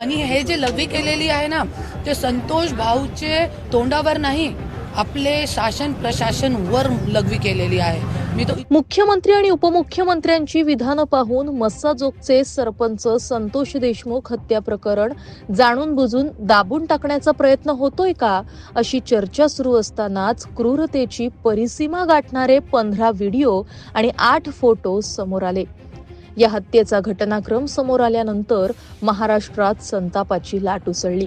आणि हे जे लघवी केलेली आहे ना ते संतोष भाऊचे तोंडावर नाही आपले शासन प्रशासन वर लघवी केलेली आहे. मी मुख्यमंत्री आणि उपमुख्यमंत्र्यांची विधानं पाहून मस्साजोगचे सरपंच संतोष देशमुख हत्या प्रकरण जाणून बुजून दाबून टाकण्याचा प्रयत्न होतोय का अशी चर्चा सुरू असतानाच क्रूरतेची परिसीमा गाठणारे पंधरा व्हिडिओ आणि आठ फोटो समोर आले. या हत्येचा घटनाक्रम समोर आल्यानंतर महाराष्ट्रात संतापाची लाट उसळली.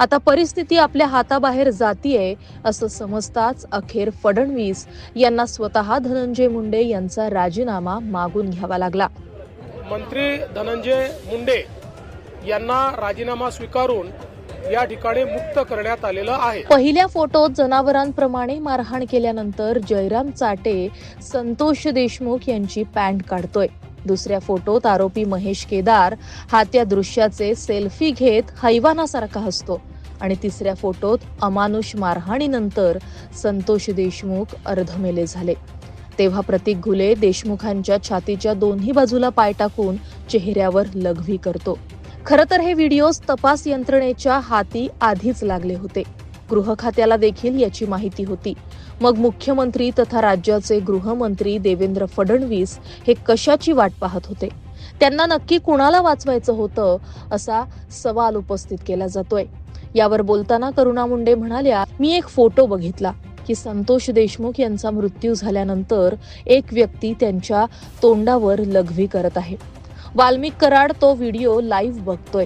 आता परिस्थिती आपल्या हाताबाहेर जातीये असं समजताच अखेर फडणवीस यांना स्वतः धनंजय मुंडे यांचा राजीनामा मागून घ्यावा लागला. मंत्री धनंजय मुंडे यांना राजीनामा स्वीकारून या ठिकाणी मुक्त करण्यात आलेलं आहे. पहिल्या फोटोत जनावरांप्रमाणे मारहाण केल्यानंतर जयराम चाटे संतोष देशमुख यांची पॅन्ट काढतोय. दुसऱ्या फोटोत आरोपी महेश केदार हा त्या दृश्याचे सेल्फी घेत हैवानासारखा हसतो. आणि तिसऱ्या फोटोत अमानुष मारहाणीनंतर संतोष देशमुख अर्धमेले झाले. तेव्हा प्रतीक घुले देशमुखांच्या छातीच्या दोन्ही बाजूला पाय टाकून चेहऱ्यावर लघवी करतो. खरं तर हे व्हिडिओज तपास यंत्रणेच्या हाती आधीच लागले होते. गृह खात्याला देखील याची माहिती होती. मग मुख्यमंत्री तथा राज्याचे गृहमंत्री देवेंद्र फडणवीस हे कशाची वाट पाहत होते? त्यांना नक्की कुणाला वाचवायचं होतं? असा सवाल उपस्थित केला जातोय. यावर बोलताना करुणा मुंडे म्हणाल्या मी एक फोटो बघितला की संतोष देशमुख यांचा मृत्यू झाल्यानंतर एक व्यक्ती त्यांच्या तोंडावर लघवी करत आहे. वाल्मिक कराड तो व्हिडिओ लाईव्ह बघतोय.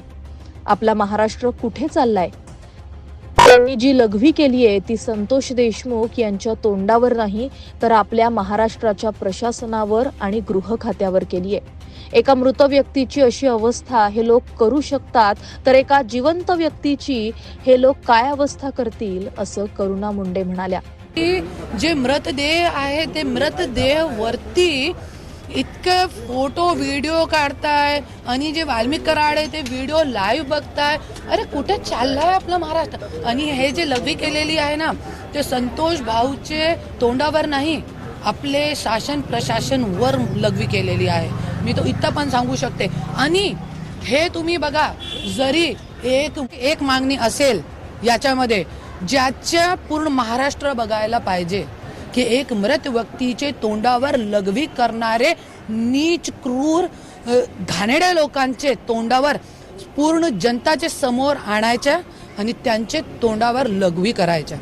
आपला महाराष्ट्र कुठे चाललाय? त्यांनी जी लघवी केली आहे ती संतोष देशमुख यांच्या तोंडावर नाही तर आपल्या महाराष्ट्राच्या प्रशासनावर आणि गृह खात्यावर केली आहे. एका मृत व्यक्तीची अशी अवस्था हे लोक करू शकतात तर एका जिवंत व्यक्तीची हे लोक काय अवस्था करतील असं करुणा मुंडे म्हणाल्या. की जे मृतदेह आहे ते मृतदेह वरती इतके फोटो व्हिडिओ काढताय. आणि जे वाल्मिक कराड आहे ते व्हिडिओ लाईव्ह बघताय. अरे कुठे चाललाय आपलं महाराष्ट्र? आणि हे जे लघवी केलेली आहे ना ते संतोष भाऊचे तोंडावर नाही आपले शासन प्रशासन वर लघवी केलेली आहे. मी तो इतकं पण सांगू शकते. आणि हे तुम्ही बघा जरी एक एक मागणी असेल याच्यामध्ये ज्याच्या पूर्ण महाराष्ट्र बघायला पाहिजे की एक मृत व्यक्तीचे तोंडावर लघवी करणारे नीच क्रूर घाणेड्या लोकांचे तोंडावर पूर्ण जनताचे समोर आणायच्या आणि त्यांचे तोंडावर लघवी करायच्या